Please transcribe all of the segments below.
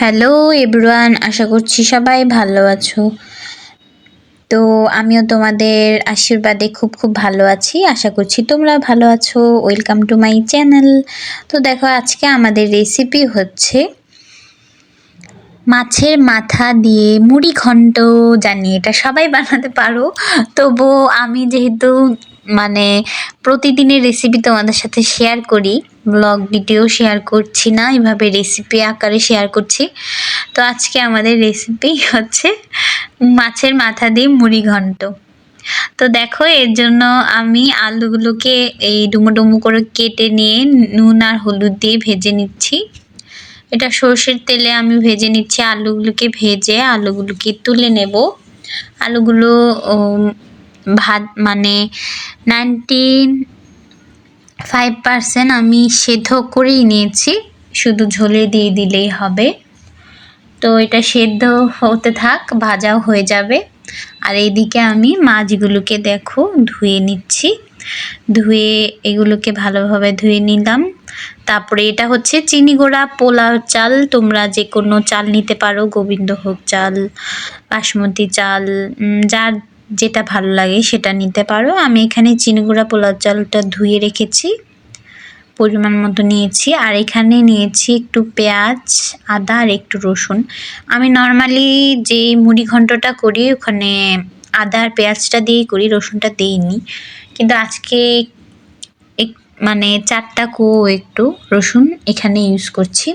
Hello everyone আশা করছি সবাই ভালো আছো। তো আমিও তোমাদের আশীর্বাদে খুব খুব ভালো আছি। আশা করছি তোমরা ভালো আছো। ওয়েলকাম টু মাই চ্যানেল তো দেখো, আজকে আমাদের রেসিপি হচ্ছে মাছের মাথা দিয়ে মুড়ি ঘন্ট। জানি এটা সবাই বানাতে পারো। তবু আমি যেহেতু মানে প্রতিদিনের রেসিপি তোমাদের সাথে শেয়ার করি ব্লগ ভিডিও শেয়ার করছি না, এভাবে রেসিপি আকারে শেয়ার করছি। তো আজকে আমাদের রেসিপি হচ্ছে মাছের মাথা দিয়ে মুড়ি ঘন্ট। তো দেখো, এর জন্য আমি আলুগুলোকে এই ডুমো ডুমো করে কেটে নিয়ে নুন আর হলুদ দিয়ে ভেজে নিচ্ছি। এটা সর্ষের তেলে আমি ভেজে নিচ্ছি আলুগুলোকে ভেজে, আলুগুলোকে তুলে নেব। আলুগুলো ভাত মানে নাইনটি ফাইভ পারসেন্ট আমি সেদ্ধ করেই নিয়েছি, শুধু ঝোলে দিয়ে দিলেই হবে। তো এটা সেদ্ধ হতে থাক, ভাজাও হয়ে যাবে। আর এইদিকে আমি মাছগুলোকে দেখো, ধুয়ে নিচ্ছি। ধুয়ে এগুলোকে ভালোভাবে ধুয়ে নিলাম। তারপরে এটা হচ্ছে চিনি গোড়া, পোলাও চাল। তোমরা যে কোনো চাল নিতে পারো, গোবিন্দভোগ চাল, বাসমতি চাল যার যেটা ভালো লাগে সেটা নিতে পারো। আমি এখানে চিনিগুড়া পোলাও চালটা ধুয়ে রেখেছি, পরিমাণ মতো নিয়েছি, আর এখানে নিয়েছি একটু পেঁয়াজ, আদা, আর একটু রসুন। আমি নর্মালি যে মুড়ি ঘন্টটা করি, ওখানে আদা আর পেঁয়াজটা দিয়েই করি, রসুনটা দিইনি। কিন্তু আজকে এক মানে চারটা কো একটু রসুন এখানে ইউজ করছি।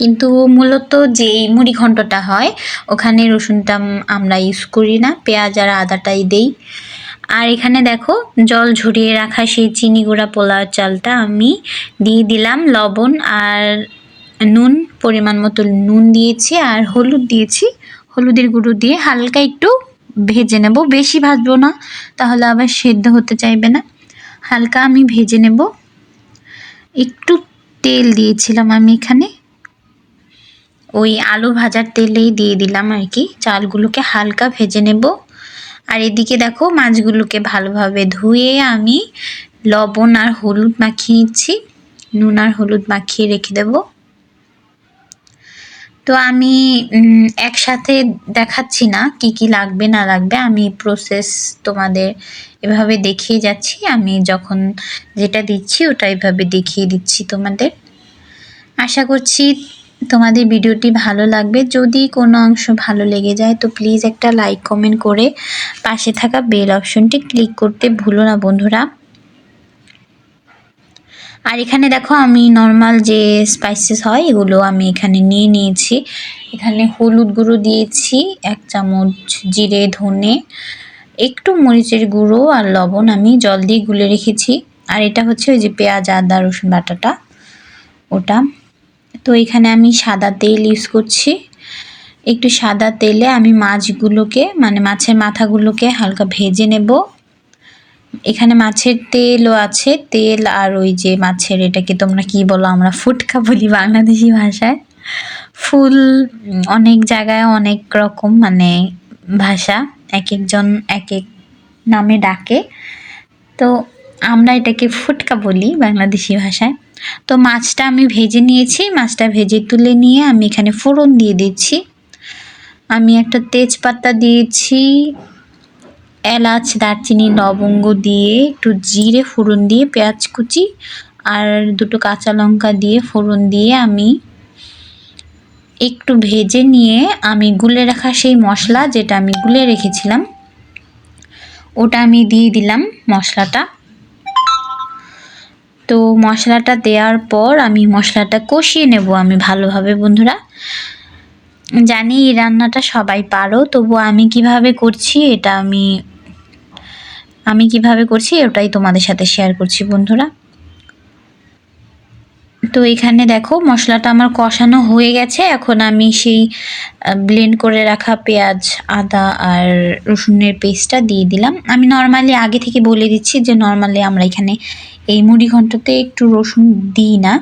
কিন্তু মূলত যেই মুড়ি ঘন্টটা হয়, ওখানে রসুনটা আমরা ইউজ করি না, পেঁয়াজ আর আদাটাই দেই। আর এখানে দেখো, জল ঝরিয়ে রাখা সেই চিনি গুঁড়া পোলাও চালটা আমি দিয়ে দিলাম, লবণ আর নুন, পরিমাণ মতো নুন দিয়েছি আর হলুদ দিয়েছি। হলুদের গুঁড়ো দিয়ে হালকা একটু ভেজে নেব, বেশি ভাজবো না, তাহলে আবার সেদ্ধ হতে চাইবে না। হালকা আমি ভেজে নেব। একটু তেল দিয়েছিলাম আমি এখানে। ওই আলু ভাজার তেলেই দিয়ে দিলাম আর কি। চালগুলোকে হালকা ভেজে নেব। আর এদিকে দেখো মাছগুলোকে ভালোভাবে ধুয়ে আমি লবণ আর হলুদ মাখিয়ে নিচ্ছি। নুন আর হলুদ মাখিয়ে রেখে দেব। তো আমি একসাথে দেখাচ্ছি না কি কি লাগবে, না লাগবে। আমি প্রসেস তোমাদের এভাবে দেখিয়ে যাচ্ছি। আমি যখন যেটা দিচ্ছি ওটা এভাবে দেখিয়ে দিচ্ছি তোমাদের। আশা করছি তোমাদের ভিডিওটি ভালো লাগবে। যদি কোনো অংশ ভালো লেগে যায়, তো প্লিজ একটা লাইক কমেন্ট করে পাশে থাকা বেল অপশনটি ক্লিক করতে ভুলো না বন্ধুরা। আর এখানে দেখো আমি নর্মাল যে স্পাইসেস হয়, এগুলো আমি এখানে নিয়ে নিয়েছি। এখানে হলুদ গুঁড়ো দিয়েছি, এক চামচ জিরে, ধনে, একটু মরিচের গুঁড়ো আর লবণ আমি জল দিয়ে গুলে রেখেছি। আর এটা হচ্ছে ওই যে পেঁয়াজ, আদা, রসুন বাটাটা, ওটা। তো এখানে আমি সাদা তেল ইউজ করছি। একটু সাদা তেলে আমি মাছগুলোকে মানে মাছের মাথাগুলোকে হালকা ভেজে নেব। এখানে মাছের তেলও আছে, তেল আর ওই যে মাছের এটাকে তোমরা কি বলো, আমরা ফুটকা বলি বাংলাদেশি ভাষায়। ফুল অনেক জায়গায় অনেক রকম মানে ভাষা এক একজন এক এক নামে ডাকে। তো আমরা এটাকে ফুটকা বলি বাংলাদেশি ভাষায়। তো মাছটা আমি ভেজে নিয়েছি, মাছটা ভেজে তুলে নিয়ে আমি এখানে ফোড়ন দিয়ে দিচ্ছি। আমি একটা তেজপাতা দিয়েছি, এলাচ, দারচিনি, লবঙ্গ দিয়ে একটু জিরে ফোড়ন দিয়ে পেঁয়াজ কুচি আর দুটো কাঁচা লঙ্কা দিয়ে ফোড়ন দিয়ে আমি একটু ভেজে নিয়ে আমি গুলে রাখা সেই মশলা যেটা আমি গুলে রেখেছিলাম, ওটা আমি দিয়ে দিলাম মশলাটা। তো মশলাটা দেওয়ার পর আমি মশলাটা কষিয়ে নেব আমি ভালোভাবে, বন্ধুরা। জানি এই রান্নাটা সবাই পারো তবু আমি কীভাবে করছি এটা আমি আমি কীভাবে করছি ওটাই তোমাদের সাথে শেয়ার করছি, বন্ধুরা। তো এখানে দেখো মশলাটা আমার কষানো হয়ে গেছে, এখন আমি সেই ব্লেন্ড করে রাখা পেঁয়াজ, আদা আর রসুনের পেস্টটা দিয়ে দিলাম। আমি নর্মালি আগে থেকে বলে দিচ্ছি যে নর্মালি আমরা এখানে এই মুড়ি ঘন্টতে একটু রসুন দিই না,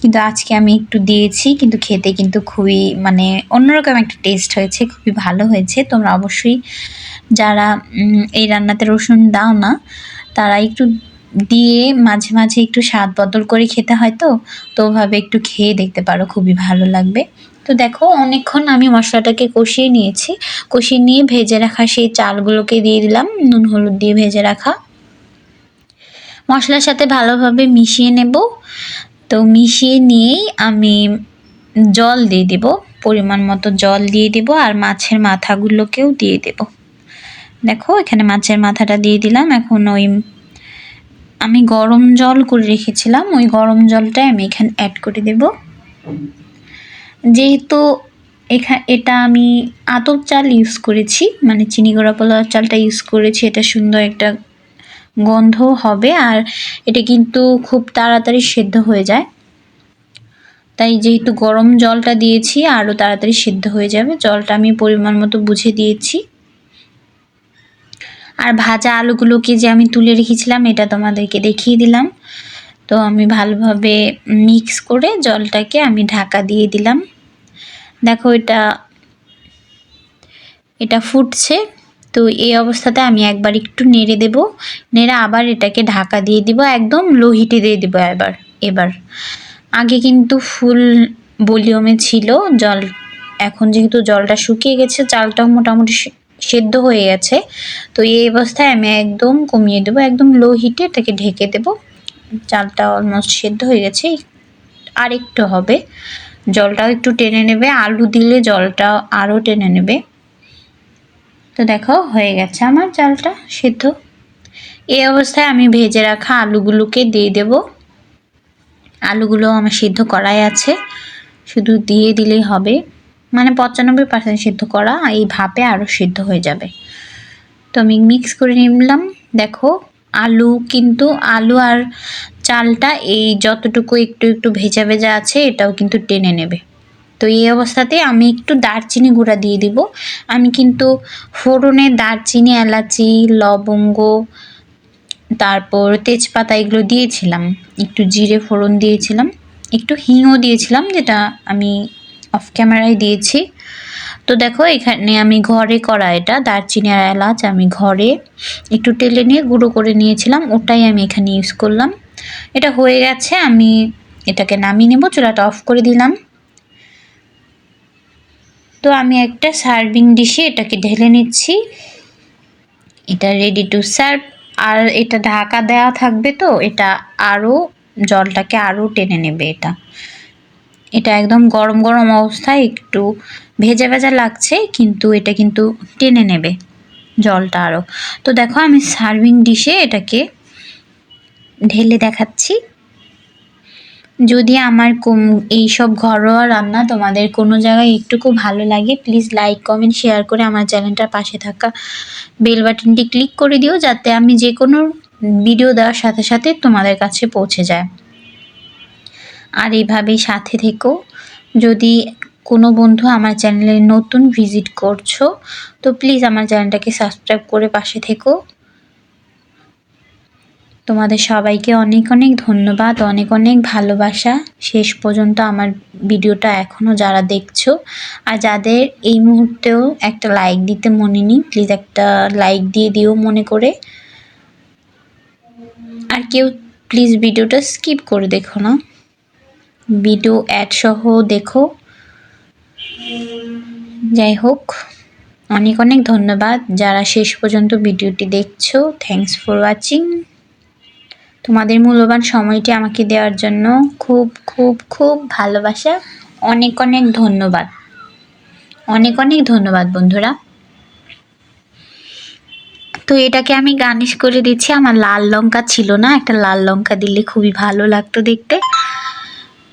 কিন্তু আজকে আমি একটু দিয়েছি, কিন্তু খেতে কিন্তু খুবই মানে অন্যরকম একটা টেস্ট হয়েছে, খুবই ভালো হয়েছে। তোমরা অবশ্যই যারা এই রান্নাতে রসুন দাও না, তারা একটু দিয়ে মাঝে মাঝে একটু স্বাদ বদল করে খেতে হয় তো তো ওভাবে একটু খেয়ে দেখতে পারো, খুবই ভালো লাগবে। তো দেখো, অনেকক্ষণ আমি মশলাটাকে কষিয়ে নিয়েছি। কষিয়ে নিয়ে ভেজে রাখা সেই চালগুলোকে দিয়ে দিলাম, নুন, হলুদ দিয়ে ভেজে রাখা। মশলার সাথে ভালোভাবে মিশিয়ে নেব। তো মিশিয়ে নিয়েই আমি জল দিয়ে দেব, পরিমাণ মতো জল দিয়ে দেব আর মাছের মাথাগুলোকেও দিয়ে দেব। দেখো, এখানে মাছের মাথাটা দিয়ে দিলাম। এখন ওই আমি গরম জল করে রেখেছিলাম, ওই গরম জলটাই আমি এখানে অ্যাড করে দেব। যেহেতু এখা, এটা আমি আতপ চাল ইউজ করেছি মানে চিনি গোড়া পোলার চালটা ইউজ করেছি, এটা সুন্দর একটা গন্ধ হবে আর এটা কিন্তু খুব তাড়াতাড়ি সেদ্ধ হয়ে যায়। তাই যেহেতু গরম জলটা দিয়েছি, আরও তাড়াতাড়ি সেদ্ধ হয়ে যাবে। জলটা আমি পরিমাণ মতো বুঝে দিয়েছি। আর ভাজা আলুগুলোকে যে আমি তুলে রেখেছিলাম, এটা তোমাদেরকে দেখিয়ে দিলাম। তো আমি ভালোভাবে মিক্স করে জলটাকে আমি ঢাকা দিয়ে দিলাম। দেখো এটা এটা ফুটছে। তো এই অবস্থাতে আমি একবার একটু নেড়ে দেব। নেড়ে আবার এটাকে ঢাকা দিয়ে দিব, একদম লো হিটে দিয়ে দেবো এবার এবার। আগে কিন্তু ফুল ভলিউমে ছিল, জল এখন যেহেতু জলটা শুকিয়ে গেছে, চালটাও মোটামুটি সেদ্ধ হয়ে গেছে। তো এই অবস্থায় আমি একদম কমিয়ে দেবো, একদম লো হিটে এটাকে ঢেকে দেব। চালটা অলমোস্ট সেদ্ধ হয়ে গেছে আর একটু হবে। জলটাও একটু টেনে নেবে, আলু দিলে জলটা আরও টেনে নেবে। তো দেখো, হয়ে গেছে আমার চালটা সিদ্ধ। এই অবস্থায় আমি ভেজে রাখা আলুগুলোকে দিয়ে দেব। আলুগুলো আমার সিদ্ধ করাই আছে। শুধু দিয়ে দিলেই হবে। মানে পঁচানব্বই পার্সেন্ট সিদ্ধ করা এই ভাপে আরও সিদ্ধ হয়ে যাবে। তো আমি মিক্স করে নিলাম। দেখো, আলু কিন্তু, আলু আর চালটা এই যতটুকু একটু একটু ভেজা ভেজা আছে, এটাও কিন্তু টেনে নেবে। তো এই অবস্থাতে আমি একটু দারচিনি গুঁড়া দিয়ে দিব। আমি কিন্তু ফোড়নে দারচিনি, এলাচি, লবঙ্গ, তারপর তেজপাতা এগুলো দিয়েছিলাম। একটু জিরে ফোড়ন দিয়েছিলাম। একটু হিংও দিয়েছিলাম, যেটা আমি অফ ক্যামেরায় দিয়েছি। তো দেখো, এখানে আমি ঘরে করা এটা, দারচিনি আর এলাচ আমি ঘরে একটু টেলে নিয়ে গুঁড়ো করে নিয়েছিলাম, ওটাই আমি এখানে ইউজ করলাম। এটা হয়ে গেছে, আমি এটাকে নামিয়ে নেব, চুলাটা অফ করে দিলাম। তো আমি একটা সার্ভিং ডিশে এটাকে ঢেলে নিচ্ছি। এটা রেডি টু সার্ভ আর এটা ঢাকা দেওয়া থাকবে তো, এটা আরও জলটাকে আরও টেনে নেবে এটা। এটা একদম গরম গরম অবস্থায় একটু ভেজা ভেজা লাগছে, কিন্তু এটা কিন্তু টেনে নেবে জলটা আরও তো দেখো আমি সার্ভিং ডিশে এটাকে ঢেলে দেখাচ্ছি। যদি আমার এই সব ঘরোয়া রান্না তোমাদের কোনো জায়গায় একটুকু ভালো লাগে প্লিজ লাইক কমেন্ট শেয়ার করে আমার চ্যানেলটার পাশে থাকা বেল বাটনটি ক্লিক করে দিও যাতে আমি যে কোনো ভিডিও দেওয়ার সাথে সাথে তোমাদের কাছে পৌঁছে যায়। আর এইভাবেই সাথে থেকো। যদি কোনো বন্ধু আমার চ্যানেলে নতুন ভিজিট করছ, তো প্লিজ আমার চ্যানেলটাকে সাবস্ক্রাইব করে পাশে থেকো। তোমাদের সবাইকে অনেক অনেক ধন্যবাদ, অনেক অনেক ভালোবাসা। শেষ পর্যন্ত আমার ভিডিওটা এখনও যারা দেখছ, আর যাদের এই মুহূর্তেও একটা লাইক দিতে মনে নি প্লিজ একটা লাইক দিয়ে দিও মনে করে। আর কেউ প্লিজ ভিডিওটা স্কিপ করে দেখো না। ভিডিও অ্যাড সহ দেখো। যাই হোক, অনেক অনেক ধন্যবাদ যারা শেষ পর্যন্ত ভিডিওটি দেখছ। থ্যাংকস ফর ওয়াচিং তোমাদের মূল্যবান সময়টি আমাকে দেওয়ার জন্য খুব খুব খুব ভালোবাসা। অনেক অনেক ধন্যবাদ। অনেক অনেক ধন্যবাদ, বন্ধুরা। তো এটাকে আমি গার্নিশ করে দিচ্ছি। আমার লাল লঙ্কা ছিল না, একটা লাল লঙ্কা দিলে খুবই ভালো লাগতো দেখতে।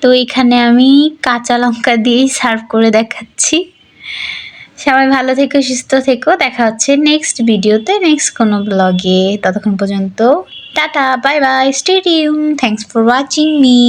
তো এখানে আমি কাঁচা লঙ্কা দিয়েই সার্ভ করে দেখাচ্ছি। সবাই ভালো থেকো, সুস্থ থেকো। দেখা হচ্ছে নেক্সট ভিডিওতে নেক্সট কোনো ব্লগে ততক্ষণ পর্যন্ত, tata bye bye stadium thanks for watching me